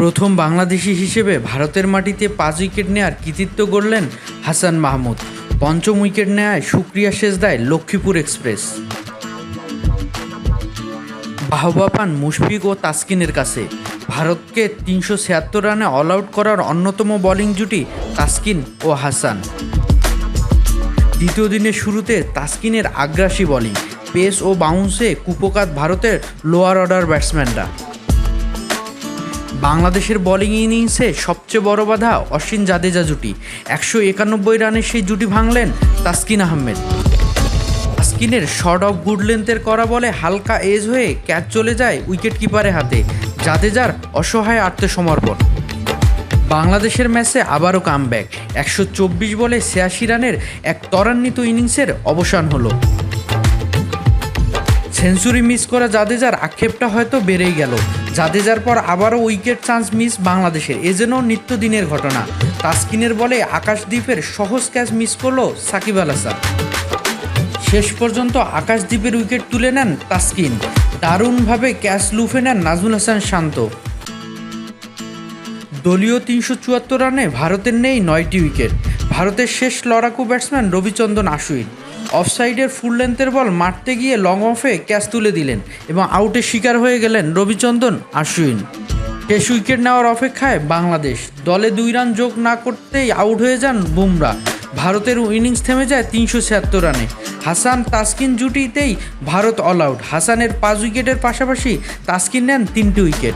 প্রথম বাংলাদেশি হিসেবে ভারতের মাটিতে পাঁচ উইকেট নেয়ার কৃতিত্ব গড়লেন হাসান মাহমুদ। পঞ্চম উইকেট নেয় সুক্রিয়া শেষ দেয় লক্ষ্মীপুর এক্সপ্রেস। বাহবা পান মুশফিক ও তাসকিনের কাছে। ভারতকে তিনশো ছিয়াত্তর রানে অল আউট করার অন্যতম বোলিং জুটি তাসকিন ও হাসান। দ্বিতীয় দিনের শুরুতে তাসকিনের আগ্রাসী বোলিং পেস ও বাউন্সে কুপকাত ভারতের লোয়ার অর্ডার ব্যাটসম্যানরা বাংলাদেশের বোলিং ইনিংসে সবচেয়ে বড় বাধা অশ্বিন জাদেজা জুটি। একশো একানব্বই রানের সেই জুটি ভাঙলেন তাসকিন আহমেদ। তাসকিনের শর্ট অফ গুড লেন্থের করা বলে হালকা এজ হয়ে ক্যাচ চলে যায় উইকেট কিপারের হাতে, জাদেজার অসহায় আত্মসমর্পণ। বাংলাদেশের ম্যাচে আবারও কামব্যাক একশো চব্বিশ বলে ছিয়াশি রানের এক ত্বরান্বিত ইনিংসের অবসান হলো। সেঞ্চুরি মিস করা জাদেজার আক্ষেপটা হয়তো বেড়েই গেল। জাদেজার পর আবারও উইকেট চান্স মিস বাংলাদেশের। এ যেন নিত্যদিনের ঘটনা। তাসকিনের বলে আকাশদ্বীপের সহজ ক্যাচ মিস করল সাকিব আল হাসান। শেষ পর্যন্ত আকাশদ্বীপের উইকেট তুলে নেন তাসকিন। দারুণভাবে ক্যাচ লুফে নেন নাজমুল হাসান শান্ত। দলীয় তিনশো চুয়াত্তর রানে ভারতের নেই নয়টি উইকেট। ভারতের শেষ লড়াকু ব্যাটসম্যান রবিচন্দ্রন আশুইন। অফসাইডের ফুল লেন্থের বল মারতে গিয়ে লং অফে ক্যাচ তুলে দিলেন এবং আউটের শিকার হয়ে গেলেন রবিচন্দন আশুইন শেষ উইকেট নেওয়ার অপেক্ষায় বাংলাদেশ দলে দুই রান যোগ না করতেই আউট হয়ে যান বুমরা। ভারতের ইনিংস থেমে যায় তিনশো ছিয়াত্তর রানে হাসান তাসকিন জুটিতেই ভারত অল আউট হাসানের পাঁচ উইকেটের পাশাপাশি তাসকিন নেন তিনটি উইকেট